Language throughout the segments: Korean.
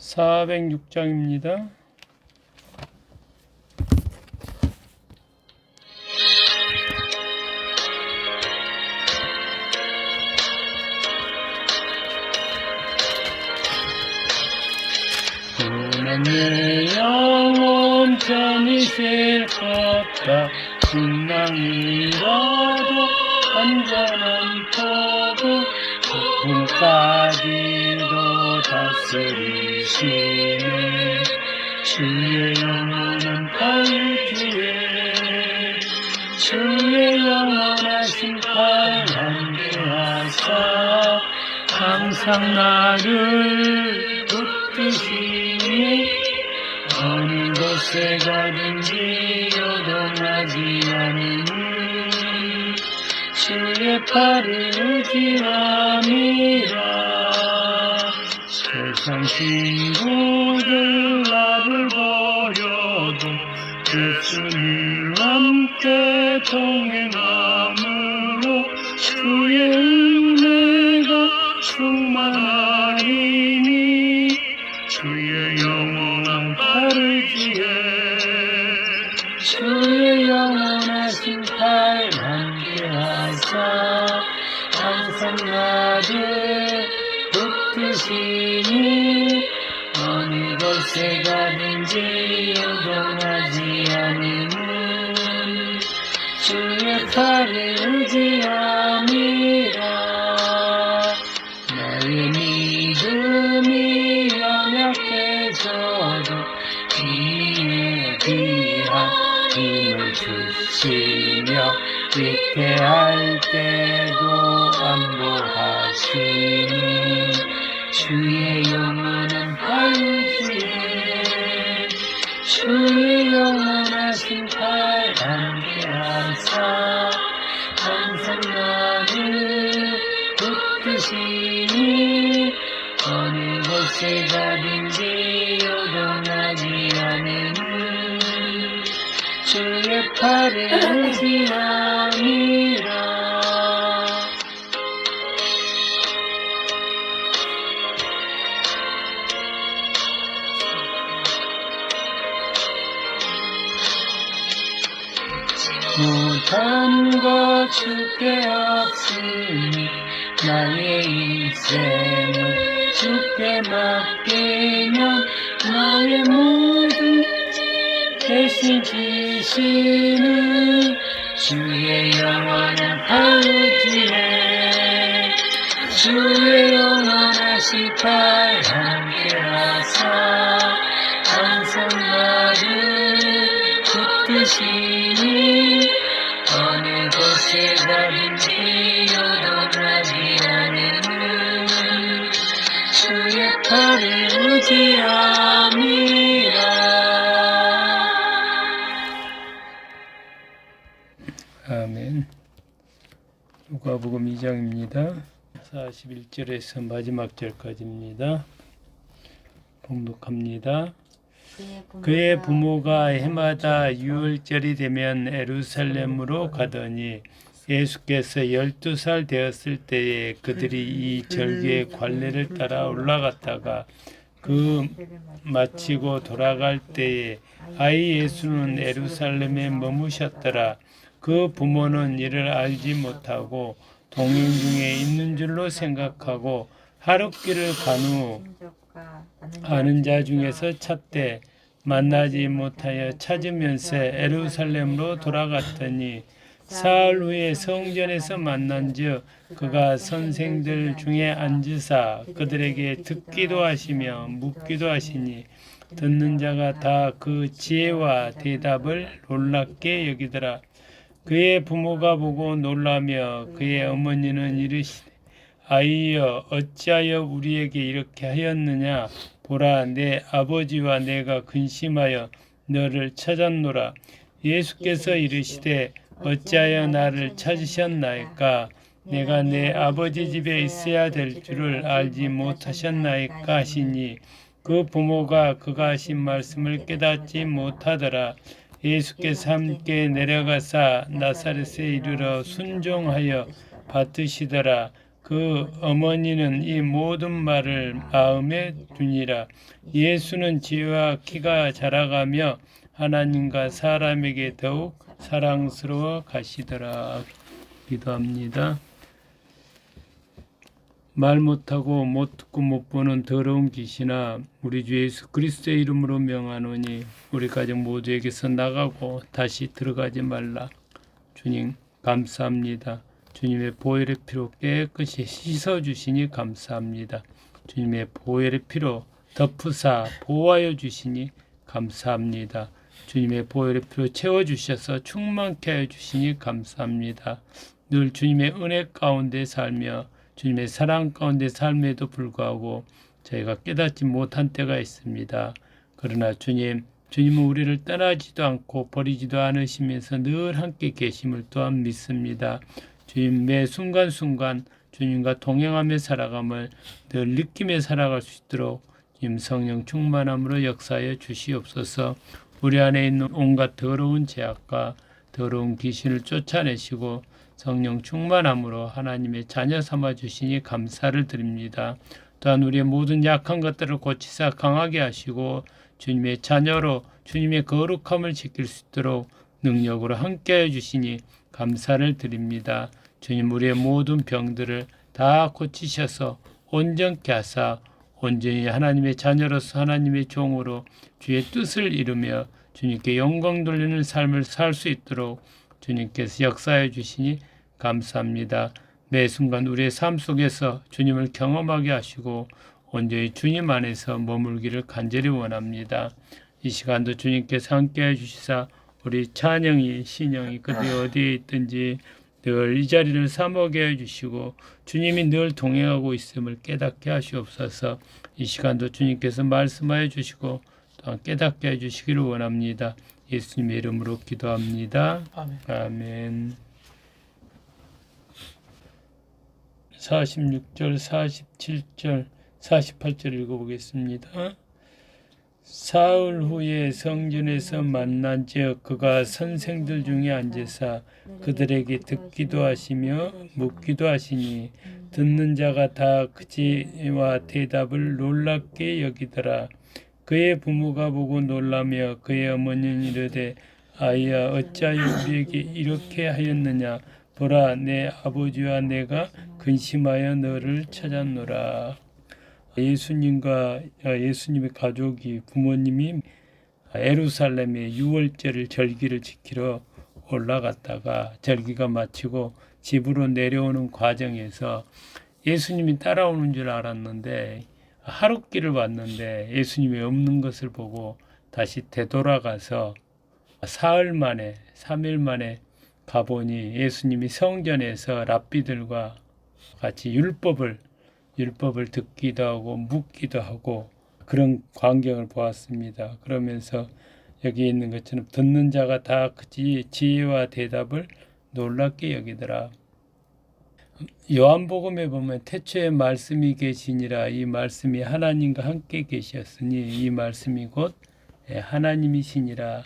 406장입니다. 하사 항상 나를 붙드시니 어느 곳에 가든지 요동하지 않으니 주의 팔을 의지함이라. 세상 친구들 나를 버려도 예수님 함께 동행 주의 영원하신 팔 함께하사 항상 나를 붙드시니 어느 곳에 가든지 요동하지 않으니 주의 팔을 의지함 주께 없으니 나의 인생을 주께 맡기면 나의 모든 대신 지시는 주의 영원한 팔지에 주의 영원하신 팔 함께하사 항상 나를 붙드시니 팔을 의지함이라 아멘. 누가복음 2장입니다. 41절에서 마지막 절까지입니다. 봉독합니다 그의 부모가 해마다 유월절이 되면 에루살렘으로 가더니 예수께서 열두 살 되었을 때에 그들이 이 절기의 관례를 따라 올라갔다가 그 마치고 돌아갈 때에 아이 예수는 에루살렘에 머무셨더라. 그 부모는 이를 알지 못하고 동행 중에 있는 줄로 생각하고 하룻길을 간 후 아는 자 중에서 찾되 만나지 못하여 찾으면서 에루살렘으로 돌아갔더니 사흘 후에 성전에서 만난즉 그가 선생들 중에 앉으사 그들에게 듣기도 하시며 묻기도 하시니 듣는 자가 다 그 지혜와 대답을 놀랍게 여기더라. 그의 부모가 보고 놀라며 그의 어머니는 이르시되 아이여 어찌하여 우리에게 이렇게 하였느냐 보라 내 아버지와 내가 근심하여 너를 찾았노라. 예수께서 이르시되 어찌하여 나를 찾으셨나이까? 내가 내 아버지 집에 있어야 될 줄을 알지 못하셨나이까 하시니 그 부모가 그가 하신 말씀을 깨닫지 못하더라. 예수께서 함께 내려가사 나사렛에 이르러 순종하여 받으시더라 그 어머니는 이 모든 말을 마음에 두니라. 예수는 지혜와 키가 자라가며 하나님과 사람에게 더욱 사랑스러워 가시더라. 기도합니다. 말 못하고 못 듣고 못 보는 더러운 귀신아 우리 주 예수 그리스도의 이름으로 명하노니 우리 가정 모두에게서 나가고 다시 들어가지 말라. 주님 감사합니다. 주님의 보혈의 피로 깨끗이 씻어 주시니 감사합니다. 주님의 보혈의 피로 덮으사 보호하여 주시니 감사합니다. 주님의 보혈의 피로 채워 주셔서 충만케 하여 주시니 감사합니다. 늘 주님의 은혜 가운데 살며 주님의 사랑 가운데 삶에도 불구하고 저희가 깨닫지 못한 때가 있습니다. 그러나 주님, 주님은 우리를 떠나지도 않고 버리지도 않으시면서 늘 함께 계심을 또한 믿습니다. 주님 매 순간순간 주님과 동행하며 살아감을 늘 느끼며 살아갈 수 있도록 주님 성령 충만함으로 역사하여 주시옵소서. 우리 안에 있는 온갖 더러운 죄악과 더러운 귀신을 쫓아내시고 성령 충만함으로 하나님의 자녀 삼아 주시니 감사를 드립니다. 또한 우리의 모든 약한 것들을 고치사 강하게 하시고 주님의 자녀로 주님의 거룩함을 지킬 수 있도록 능력으로 함께해 주시니 감사를 드립니다. 주님 우리의 모든 병들을 다 고치셔서 온전케 하사 온전히 하나님의 자녀로서 하나님의 종으로 주의 뜻을 이루며 주님께 영광 돌리는 삶을 살 수 있도록 주님께서 역사해 주시니 감사합니다. 매 순간 우리의 삶 속에서 주님을 경험하게 하시고 온전히 주님 안에서 머물기를 간절히 원합니다. 이 시간도 주님께서 함께 해 주시사 우리 찬영이 신영이 그들이 어디에 있든지 늘 이 자리를 사모하게 해주시고 주님이 늘 동행하고 있음을 깨닫게 하시옵소서 이 시간도 주님께서 말씀하여 주시고 또한 깨닫게 해주시기를 원합니다. 예수님의 이름으로 기도합니다. 아멘. 아멘. 46절, 47절, 48절 읽어보겠습니다. 사흘 후에 성전에서 만난 즉 그가 선생들 중에 앉으사 그들에게 듣기도 하시며 묻기도 하시니 듣는 자가 다 그지와 대답을 놀랍게 여기더라. 그의 부모가 보고 놀라며 그의 어머니는 이르되 아이야 어찌하여 우리에게 이렇게 하였느냐 보라 내 아버지와 내가 근심하여 너를 찾았노라. 예수님과 예수님의 가족이 부모님이 에루살렘에 유월절을 절기를 지키러 올라갔다가 절기가 마치고 집으로 내려오는 과정에서 예수님이 따라오는 줄 알았는데 하룻길을 왔는데 예수님이 없는 것을 보고 다시 되돌아가서 사흘 만에 3일 만에 가보니 예수님이 성전에서 랍비들과 같이 율법을 율법을 듣기도 하고 묻기도 하고 그런 광경을 보았습니다. 그러면서 여기 있는 것처럼 듣는 자가 다그 지혜와 대답을 놀랍게 여기더라. 요한복음에 보면 태초에 말씀이 계시니라 이 말씀이 하나님과 함께 계셨으니 이 말씀이 곧 하나님이시니라.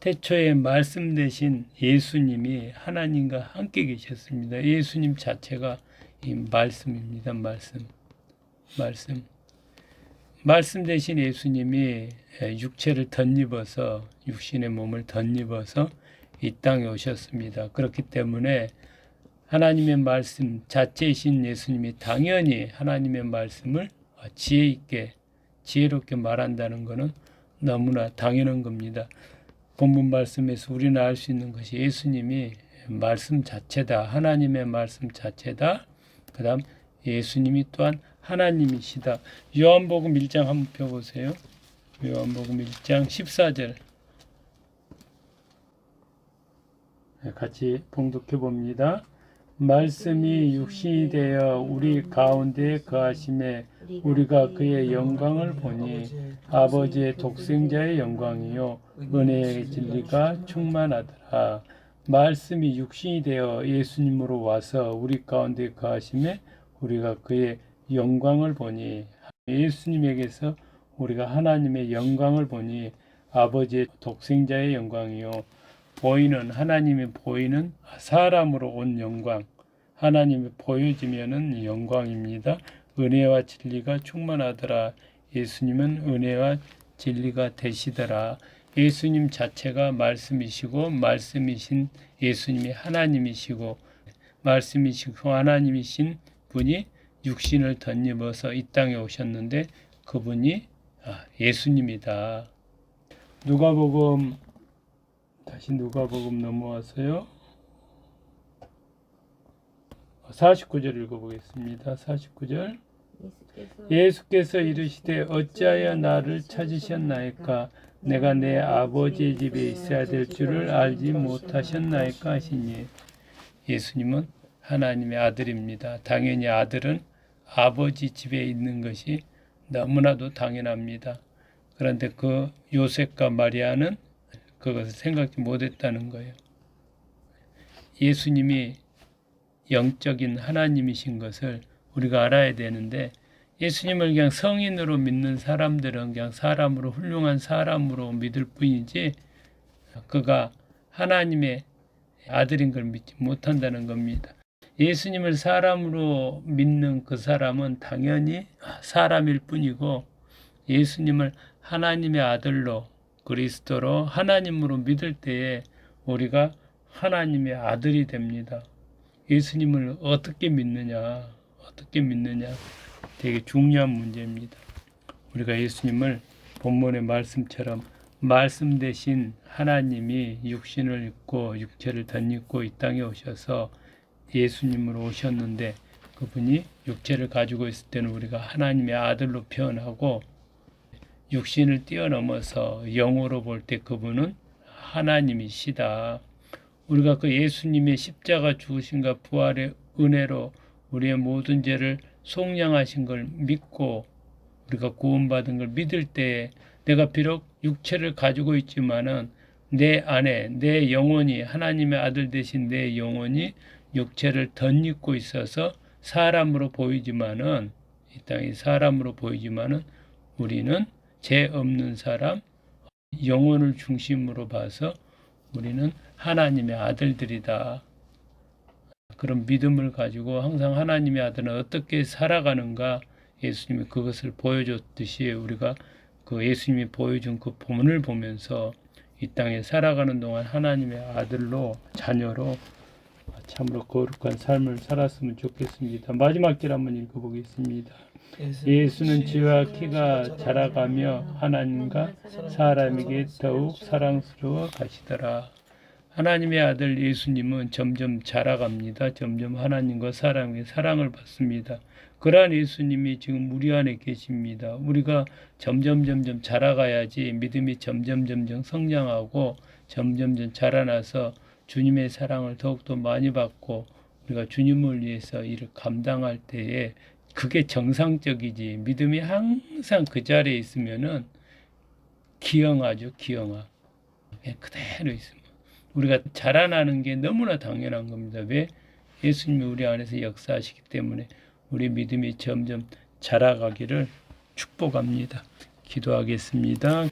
태초에 말씀 대신 예수님이 하나님과 함께 계셨습니다. 예수님 자체가 이 말씀입니다. 말씀. 말씀. 말씀 대신 예수님이 육체를 덧입어서 육신의 몸을 덧입어서 이 땅에 오셨습니다. 그렇기 때문에 하나님의 말씀 자체이신 예수님이 당연히 하나님의 말씀을 지혜 있게 지혜롭게 말한다는 것은 너무나 당연한 겁니다. 본문 말씀에서 우리는 알 수 있는 것이 예수님이 말씀 자체다. 하나님의 말씀 자체다. 그 다음 예수님이 또한 하나님이시다. 요한복음 1장 한번 펴보세요. 요한복음 1장 14절 네, 같이 봉독해 봅니다. 말씀이 육신이 되어 우리 가운데 거하심에 우리가 그의 영광을 보니 아버지의 독생자의 영광이요 은혜의 진리가 충만하더라. 말씀이 육신이 되어 예수님으로 와서 우리 가운데 거하심에 우리가 그의 영광을 보니 예수님에게서 우리가 하나님의 영광을 보니 아버지의 독생자의 영광이요 보이는 하나님의 보이는 사람으로 온 영광 하나님이 보여지면은 영광입니다. 은혜와 진리가 충만하더라. 예수님은 은혜와 진리가 되시더라. 예수님 자체가 말씀이시고 말씀이신 예수님이 하나님이시고 말씀이시고 하나님이신 분이 육신을 덧입어서 이 땅에 오셨는데 그분이 아, 예수님이다. 누가복음 다시 누가복음 넘어와서요. 49절 읽어보겠습니다. 49절 예수께서 예수께서 이르시되 어찌하여 나를 찾으셨나이까 내가 내 아버지의 집에 있어야 될 줄을 알지 못하셨나이까 하시니 예수님은 하나님의 아들입니다. 당연히 아들은 아버지 집에 있는 것이 너무나도 당연합니다. 그런데 그 요셉과 마리아는 그것을 생각지 못했다는 거예요. 예수님이 영적인 하나님이신 것을 우리가 알아야 되는데 예수님을 그냥 성인으로 믿는 사람들은 그냥 사람으로 훌륭한 사람으로 믿을 뿐이지 그가 하나님의 아들인 걸 믿지 못한다는 겁니다. 예수님을 사람으로 믿는 그 사람은 당연히 사람일 뿐이고 예수님을 하나님의 아들로 그리스도로 하나님으로 믿을 때에 우리가 하나님의 아들이 됩니다. 예수님을 어떻게 믿느냐, 어떻게 믿느냐 되게 중요한 문제입니다. 우리가 예수님을 본문의 말씀처럼 말씀 대신 하나님이 육신을 입고 육체를 덧입고 이 땅에 오셔서 예수님으로 오셨는데 그분이 육체를 가지고 있을 때는 우리가 하나님의 아들로 표현하고 육신을 뛰어넘어서 영으로 볼 때 그분은 하나님이시다. 우리가 그 예수님의 십자가 죽으신가 부활의 은혜로 우리의 모든 죄를 속량하신 걸 믿고 우리가 구원받은 걸 믿을 때에 내가 비록 육체를 가지고 있지만은 내 안에 내 영혼이 하나님의 아들 되신 내 영혼이 육체를 덧입고 있어서 사람으로 보이지만은 이 땅이 사람으로 보이지만은 우리는 죄 없는 사람 영혼을 중심으로 봐서 우리는 하나님의 아들들이다. 그런 믿음을 가지고 항상 하나님의 아들은 어떻게 살아가는가 예수님이 그것을 보여줬듯이 우리가 그 예수님이 보여준 그 본을 보면서 이 땅에 살아가는 동안 하나님의 아들로 자녀로 참으로 거룩한 삶을 살았으면 좋겠습니다. 마지막 절 한번 읽어보겠습니다. 예수는 지와 키가 자라가며 하나님과 사람에게 더욱 사랑스러워 가시더라. 하나님의 아들 예수님은 점점 자라갑니다. 점점 하나님과 사람에게 사랑을 받습니다. 그러한 예수님이 지금 우리 안에 계십니다. 우리가 점점 점점 자라가야지 믿음이 점점 점점 성장하고 점점 점 자라나서 주님의 사랑을 더욱더 많이 받고 우리가 주님을 위해서 일을 감당할 때에 그게 정상적이지 믿음이 항상 그 자리에 있으면은 기형하죠 기형아 그냥 그대로 있으면 우리가 자라나는 게 너무나 당연한 겁니다. 왜? 예수님이 우리 안에서 역사하시기 때문에 우리 믿음이 점점 자라가기를 축복합니다. 기도하겠습니다.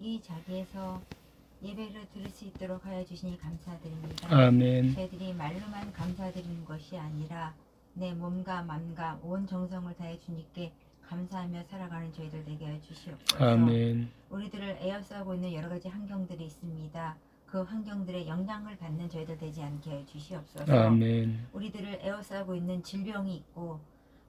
이 자리에서 예배를 들을 수 있도록 하여 주시니 감사드립니다. 아멘. 저희들이 말로만 감사드리는 것이 아니라 내 몸과 마음과 온 정성을 다해 주님께 감사하며 살아가는 저희들 되게 하여 주시옵소서. 아멘. 우리들을 에어싸고 있는 여러 가지 환경들이 있습니다. 그 환경들의 영향을 받는 저희들 되지 않게 하여 주시옵소서. 아멘. 우리들을 에워싸고 있는 질병이 있고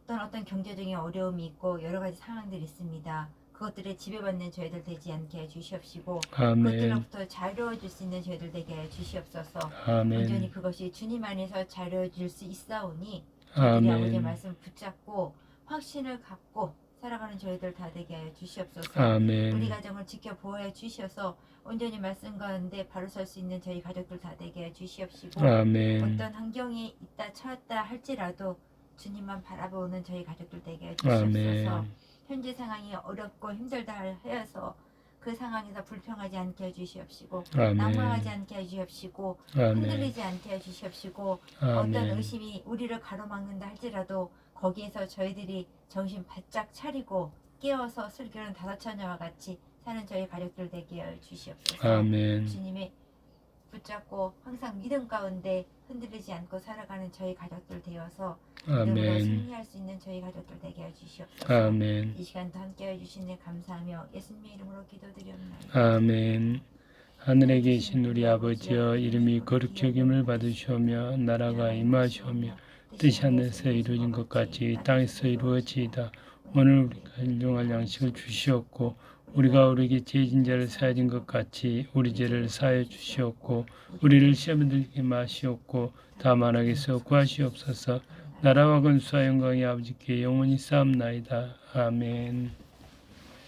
또는 어떤 경제적인 어려움이 있고 여러 가지 상황들이 있습니다. 그것들에 지배받는 저희들 되지 않게 해 주시옵시고 아멘. 그것들로부터 자유로워질 수 있는 저희들 되게 해 주시옵소서. 온전히 아멘. 그것이 주님 안에서 자유로워질 수 있사오니 저희들이 아버지의 아멘. 말씀 붙잡고 확신을 갖고 살아가는 저희들 다 되게 하여 주시옵소서. 우리 아멘. 가정을 지켜 보호해 주셔서 온전히 말씀 가운데 바로 설 수 있는 저희 가족들 다 되게 해 주시옵시고 아멘. 어떤 환경이 있다 처했다 할지라도 주님만 바라보는 저희 가족들 되게 해주시옵소서. 아멘. 현재 상황이 어렵고 힘들다 하여서 그 상황에서 불평하지 않게 해주시옵시고. 낙망하지 않게 해주시옵시고. 흔들리지 않게 해주시옵시고 어떤. 의심이 우리를 가로막는다 할지라도 거기에서 저희들이 정신 바짝 차리고 깨어서 슬기로운 다섯 처녀와 같이 사는 저희 가족들 되게 해주시옵소서. 아멘. 주님의 붙잡고 항상 믿음 가운데 흔들리지 않고 살아가는 저희 가족들 되어서 믿음으로 아멘. 승리할 수 있는 저희 가족들 되게 해주시옵소서. 아멘. 이 시간도 함께 해주신 데 감사하며 예수님의 이름으로 기도드렸나요. 아멘. 하늘에 계신 우리 아버지여 이름이 거룩히 여김을 받으시오며 나라가 임하시오며 뜻이 하늘에서 이루어진 것 같이 땅에서 이루어지이다. 오늘 우리가 일용할 양식을 주시옵고 우리가 우리에게 죄진 자를 사하진 것 같이 우리 죄를 사하여 주시옵고 우리를 시험에 들게 마시옵고 다만 하게서 구하시옵소서 나라와 건수와 영광이 아버지께 영원히 쌓옵나이다. 아멘